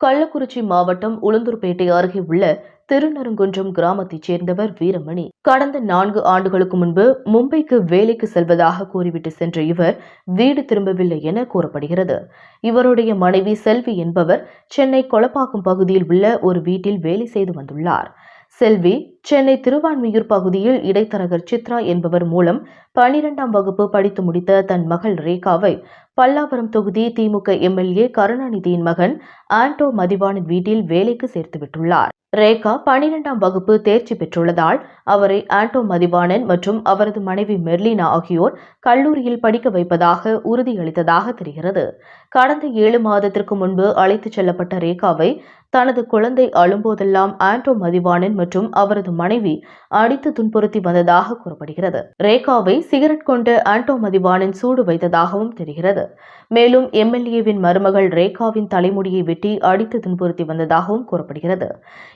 கள்ளக்குறிச்சி மாவட்டம் உளுந்தூர்பேட்டை அருகே உள்ள திருநருங்குன்றம் கிராமத்தைச் சேர்ந்தவர் வீரமணி. கடந்த நான்கு ஆண்டுகளுக்கு முன்பு மும்பைக்கு வேலைக்கு செல்வதாக கூறிவிட்டு சென்ற இவர் வீடு திரும்பவில்லை என கூறப்படுகிறது. இவருடைய மனைவி செல்வி என்பவர் சென்னை கொளப்பாக்கம் பகுதியில் உள்ள ஒரு வீட்டில் வேலை செய்து வந்துள்ளார். செல்வி சென்னை திருவான்மியூர் பகுதியில் இடைத்தரகர் சித்ரா என்பவர் மூலம் பனிரெண்டாம் வகுப்பு படித்து முடித்த தன் மகள் ரேகாவை பல்லாவரம் தொகுதி திமுக எம்எல்ஏ கருணாநிதியின் மகன் ஆண்டோ மதிவானின் வீட்டில் வேலைக்கு சேர்த்துவிட்டுள்ளார் ரேகா பனிரெண்டாம் வகுப்பு தேர்ச்சி பெற்றுள்ளதால் அவரை ஆண்டோ மதிவானன் மற்றும் அவரது மனைவி மெர்லினா ஆகியோர் கல்லூரியில் படிக்க வைப்பதாக உறுதியளித்ததாக தெரிகிறது. கடந்த ஏழு மாதத்திற்கு முன்பு அழைத்துச் செல்லப்பட்ட ரேகாவை தனது குழந்தை அழும்போதெல்லாம் ஆண்டோ மதிவாணன் மற்றும் அவரது மனைவி அடித்து துன்புறுத்தி வந்ததாக கூறப்படுகிறது. ரேகாவை சிகரெட் கொண்டு ஆண்டோ மதிவாணன் சூடு வைத்ததாகவும் தெரிகிறது. மேலும் எம்எல்ஏவின் மருமகள் ரேகாவின் தலைமுடியை வெட்டி அடித்து துன்புறுத்தி வந்ததாகவும் கூறப்படுகிறது.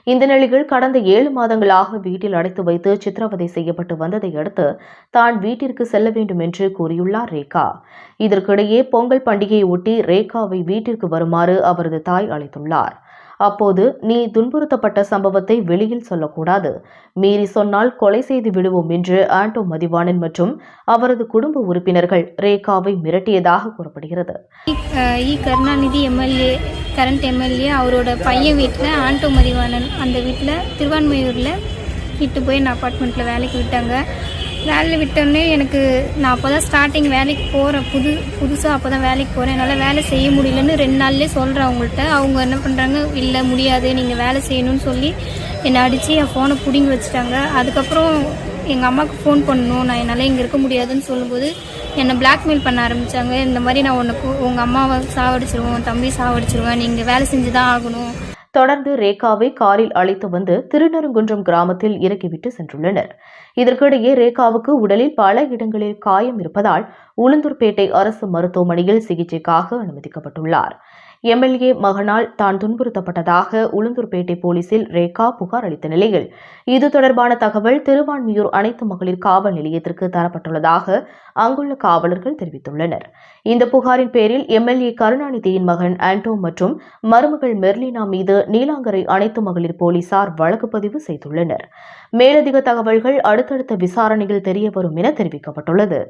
இந்த நிலையில் கடந்த ஏழு மாதங்களாக வீட்டில் அடைத்து வைத்து சித்திரவதை செய்யப்பட்டு வந்ததை அடுத்து தான் வீட்டிற்கு செல்ல வேண்டும் என்று கூறியுள்ளார் ரேகா. இதற்கிடையே பொங்கல் பண்டிகையை ஒட்டி ரேகாவை வீட்டிற்கு வருமாறு அவரது தாய் அழைத்துள்ளார். அப்போது நீ துன்புறுத்தப்பட்ட சம்பவத்தை வெளியில் சொல்லக்கூடாது. மீறி சொன்னால் கொலை செய்து விடுவோம் என்று ஆண்டோ மதிவாணன் மற்றும் அவரது குடும்ப உறுப்பினர்கள் ரேகாவை மிரட்டியதாக கூறப்படுகிறது. E Karunanidhi MLA current MLA அவரோட பையன் வீட்டில் ஆண்டோ மதிவாணன் அந்த வீட்டில் திருவான்மையூரில் இட்டு போய் நான் அப்பார்ட்மெண்ட்டில் வேலைக்கு விட்டாங்க. வேலையில் விட்டோடனே எனக்கு நான் அப்போ தான் ஸ்டார்டிங் வேலைக்கு போகிறேன் புது புதுசாக அப்போ தான் வேலைக்கு போகிறேன் என்னால் வேலை செய்ய முடியலன்னு ரெண்டு நாள்லேயே சொல்கிறேன் அவங்கள்ட்ட. அவங்க என்ன பண்ணுறாங்க இல்லை முடியாது. நீங்கள் வேலை செய்யணும்னு சொல்லி என்னை அடித்து என் ஃபோனை பிடுங்கி வச்சுட்டாங்க. அதுக்கப்புறம் எங்கள் அம்மாவுக்கு ஃபோன் பண்ணணும். நான் என்னால் இங்கே இருக்க முடியாதுன்னு சொல்லும்போது என்னை பிளாக்மெயில் பண்ண ஆரம்பித்தாங்க இந்த மாதிரி நான் உனக்கு உங்கள் அம்மாவை சாவடிச்சிருவோம் தம்பி சாவடிச்சிருவேன். நீங்கள் வேலை செஞ்சு தான் ஆகணும். தொடர்ந்து ரேகாவை காரில் அழைத்து வந்து திருநருங்குன்றம் கிராமத்தில் இறக்கிவிட்டு சென்றுள்ளனர். இதற்கிடையே ரேகாவுக்கு உடலில் பல இடங்களில் காயம் இருப்பதால் உளுந்தூர்பேட்டை அரசு மருத்துவமனையில் சிகிச்சைக்காக அனுமதிக்கப்பட்டுள்ளார். எம்எல்ஏ மகனால் தான் துன்புறுத்தப்பட்டதாக உளுந்தூர்பேட்டை போலீசில் ரேகா புகார் அளித்த நிலையில் இது தொடர்பான தகவல் திருவான்மியூர் அனைத்து மகளிர் காவல் நிலையத்திற்கு தரப்பட்டுள்ளதாக அங்குள்ள காவலர்கள் தெரிவித்துள்ளனர். இந்த புகாரின் பேரில் எம்எல்ஏ கருணாநிதியின் மகன் ஆண்டோ மற்றும் மருமகள் மெர்லினா மீது நீலாங்கரை அனைத்து மகளிர் போலீசார் வழக்கு பதிவு செய்துள்ளனர். மேலதிக தகவல்கள் அடுத்தடுத்த விசாரணையில் தெரியவரும் என தெரிவிக்கப்பட்டுள்ளது.